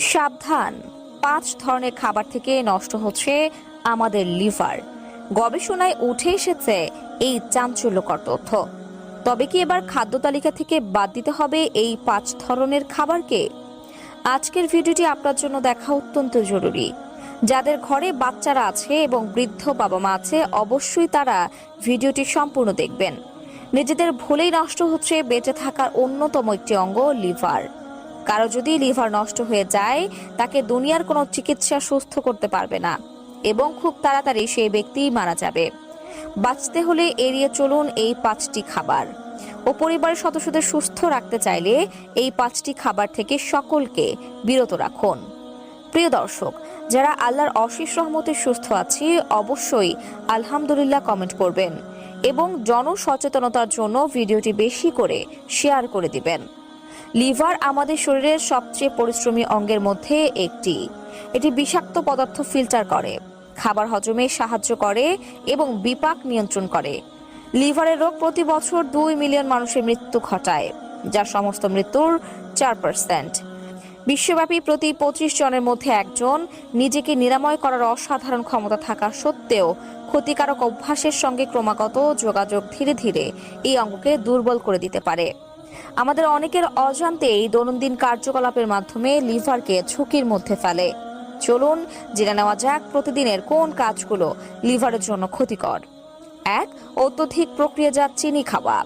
সাবধান। পাঁচ ধরনের খাবার থেকে নষ্ট হচ্ছে আমাদের লিভার। গবেষণায় উঠে এসেছে এই চাঞ্চল্যকর তথ্য। তবে কি এবার খাদ্য তালিকা থেকে বাদ দিতে হবে এই পাঁচ ধরনের খাবারকে? আজকের ভিডিওটি আপনার জন্য দেখা অত্যন্ত জরুরি। যাদের ঘরে বাচ্চারা আছে এবং বৃদ্ধ বাবা মা আছে, অবশ্যই তারা ভিডিওটি সম্পূর্ণ দেখবেন। নিজেদের ভুলেই নষ্ট হচ্ছে বেঁচে থাকার অন্যতম একটি অঙ্গ লিভার। কারও যদি লিভার নষ্ট হয়ে যায়, তাকে দুনিয়ার কোনো চিকিৎসা সুস্থ করতে পারবে না এবং খুব তাড়াতাড়ি সেই ব্যক্তি মারা যাবে। বাঁচতে হলে এড়িয়ে চলুন এই পাঁচটি খাবার। ও পরিবারের সদস্যদের সুস্থ রাখতে চাইলে এই পাঁচটি খাবার থেকে সকলকে বিরত রাখুন। প্রিয় দর্শক, যারা আল্লাহর অশেষ রহমতে সুস্থ আছি, অবশ্যই আলহামদুলিল্লাহ কমেন্ট করবেন এবং জনসচেতনতার জন্য ভিডিওটি বেশি করে শেয়ার করে দিবেন। লিভার আমাদের শরীরের সবচেয়ে পরিশ্রমী অঙ্গের মধ্যে একটি। এটি বিষাক্ত পদার্থ ফিল্টার করে, খাবার হজমে সাহায্য করে এবং বিপাক নিয়ন্ত্রণ করে। লিভারের রোগ প্রতি বছর দুই মিলিয়ন মানুষের মৃত্যু ঘটায় যা সমস্ত মৃত্যুর চার পার্সেন্ট বিশ্বব্যাপী প্রতি পঁচিশ জনের মধ্যে একজন নিজেকে নিরাময় করার অসাধারণ ক্ষমতা থাকা সত্ত্বেও ক্ষতিকারক অভ্যাসের সঙ্গে ক্রমাগত যোগাযোগ ধীরে ধীরে এই অঙ্গকে দুর্বল করে দিতে পারে। আমাদের অনেকের অজান্তেই দৈনন্দিন কার্যকলাপের মাধ্যমে লিভারকে ঝুঁকির মধ্যে ফেলে। চলুন জেনে নেওয়া যাক প্রতিদিনের কোন কাজগুলো লিভারের জন্য ক্ষতিকর। এক, অত্যধিক প্রক্রিয়াজাত চিনি খাওয়া।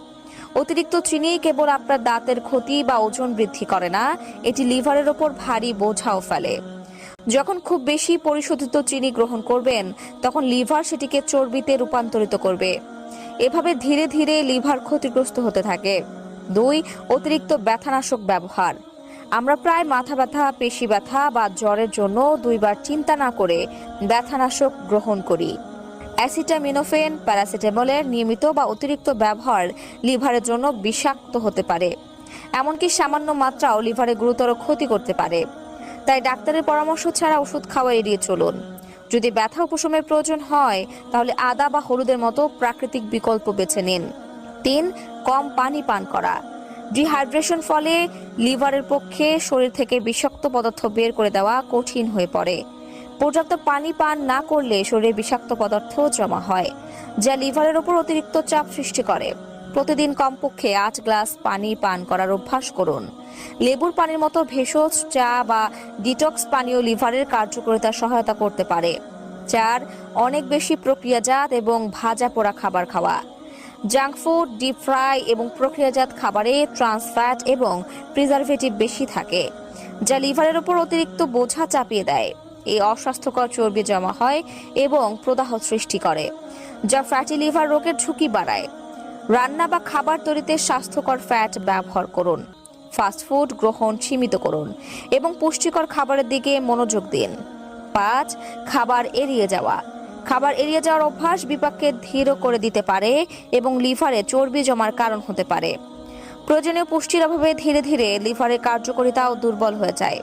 অতিরিক্ত চিনি কেবল আপনার দাঁতের ক্ষতি বা ওজন বৃদ্ধি করে না, এটি লিভারের ওপর ভারী বোঝাও ফেলে। যখন খুব বেশি পরিশোধিত চিনি গ্রহণ করবেন, তখন লিভার সেটিকে চর্বিতে রূপান্তরিত করবে। এভাবে ধীরে ধীরে লিভার ক্ষতিগ্রস্ত হতে থাকে। দুই, অতিরিক্ত ব্যথানাশক ব্যবহার। আমরা প্রায় মাথা ব্যথা, পেশি ব্যথা বা জ্বরের জন্য দুইবার চিন্তা না করে ব্যথানাশক গ্রহণ করি। অ্যাসিটামিনোফেন, প্যারাসিটামলের নিয়মিত বা অতিরিক্ত ব্যবহার লিভারের জন্য বিষাক্ত হতে পারে। এমনকি সামান্য মাত্রাও লিভারে গুরুতর ক্ষতি করতে পারে। তাই ডাক্তারের পরামর্শ ছাড়া ওষুধ খাওয়া এড়িয়ে চলুন। যদি ব্যথা উপশমের প্রয়োজন হয়, তাহলে আদা বা হলুদের মতো প্রাকৃতিক বিকল্প বেছে নিন। তিন কম পানি পান করা। ডিহাইড্রেশন ফলে লিভারের পক্ষে শরীর থেকে বিষাক্ত পদার্থ বের করে দেওয়া কঠিন হয়ে পড়ে। পর্যাপ্ত পানি পান না করলে শরীরে বিষাক্ত পদার্থ জমা হয়, যা লিভারের উপর অতিরিক্ত চাপ সৃষ্টি করে। প্রতিদিন কমপক্ষে আট গ্লাস পানি পান করার অভ্যাস করুন। লেবুর পানির মতো ভেষজ, চা বা ডিটক্স পানীয় লিভারের কার্যকারিতা সহায়তা করতে পারে। চার, অনেক বেশি প্রক্রিয়াজাত এবং ভাজা পোড়া খাবার খাওয়া। জাঙ্ক ফুড, ডিপ ফ্রাই এবং প্রক্রিয়াজাত খাবারে ট্রান্স ফ্যাট এবং প্রিজারভেটিভ বেশি থাকে, যা লিভারের উপর অতিরিক্ত বোঝা চাপিয়ে দেয়। এই অস্বাস্থ্যকর চর্বি জমা হয় এবং প্রদাহ সৃষ্টি করে, যা ফ্যাটি লিভার রোগের ঝুঁকি বাড়ায়। রান্না বা খাবার তৈরিতে স্বাস্থ্যকর ফ্যাট ব্যবহার করুন ফাস্টফুড গ্রহণ সীমিত করুন এবং পুষ্টিকর খাবারের দিকে মনোযোগ দিন। পাঁচ, খাবার এড়িয়ে যাওয়া। খাবার এড়িয়ে যাওয়ার অভ্যাস বিপাককে ধীর করে দিতে পারে এবং লিভারে চর্বি জমার কারণ হতে পারে। প্রয়োজনীয় পুষ্টির অভাবে ধীরে ধীরে লিভারের কার্যকারিতাও দুর্বল হয়ে যায়।